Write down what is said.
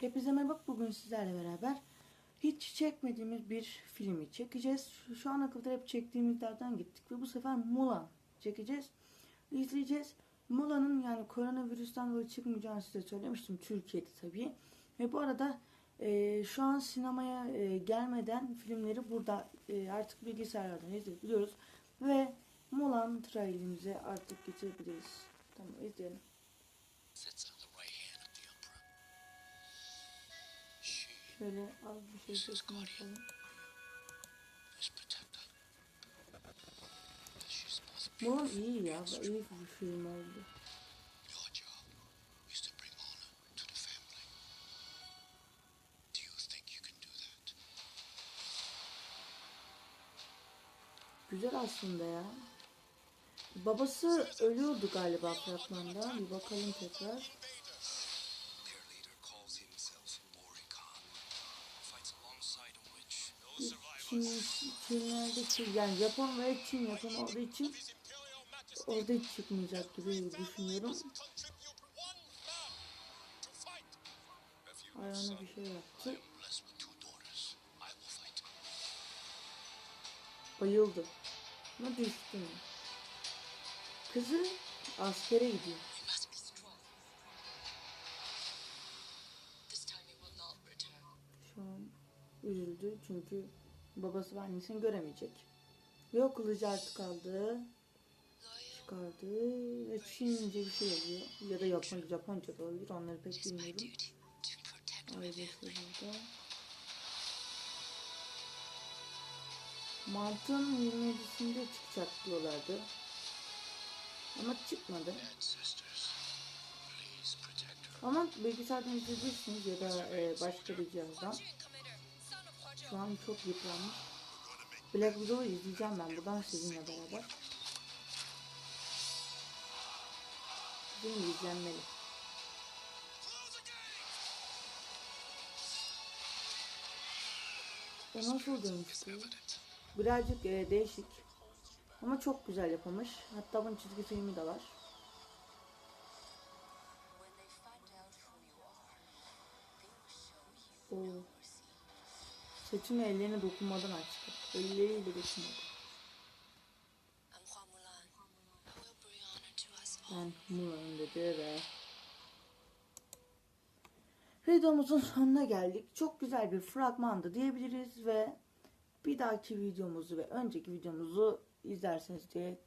Hepinize merhaba. Bugün sizlerle beraber hiç çekmediğimiz bir filmi çekeceğiz. Şu, ana kadar hep çektiğimizlerden gittik ve bu sefer Mulan çekeceğiz. izleyeceğiz. Mulan'ın yani koronavirüsten dolayı çıkmayacağını size söylemiştim. Türkiye'de tabii. Ve bu arada e, şu an sinemaya e, gelmeden filmleri burada e, artık bilgisayarlardan izleyebiliyoruz. Ve Mulan trailerimize artık geçebiliriz. Tamam izleyelim. sits Şöyle az bir şey Mulan beautiful iyi ya. iyi bir film oldu. Your job is to bring honor to the family. Do you think you can do that? Güzel aslında ya. Babası ölüyordu galiba fragmanda. Bir bakalım tekrar. Çin, Çinlerde Çin, yani Japon ve Çin yapımı olduğu için orada hiç çıkmayacak gibi düşünüyorum. Ayağına bir şey yaptı. Bayıldı. Ama düştü mü? Kızı askere gidiyor. Üzüldü çünkü babası ve annesini göremeyecek. Ve o kılıcı artık aldı. Çıkardı ve Çince bir şey yazıyor. Ya da Japon, Japonca da olabilir. Onları pek bilmiyorum. Ailesi burada. Mart'ın 27'sinde çıkacak diyorlardı. Ama çıkmadı. Ama bilgisayardan izleyebilirsiniz ya da e, başka bir cihazdan. Şu an çok yıpranmış. Black Widow'u izleyeceğim ben buradan sizinle beraber. Film izlenmeli. O nasıl dönmüştü? Evident. Birazcık e, değişik. Ama çok güzel yapılmış. Hatta bunun çizgi filmi de var. Oo. Saçını ellerine dokunmadan açtı. Elleriyle dokunmadı. Mulan. Ben Mulan'ım dedi ve videomuzun sonuna geldik. Çok güzel bir fragmandı diyebiliriz ve bir dahaki videomuzu ve önceki videomuzu izlersiniz diye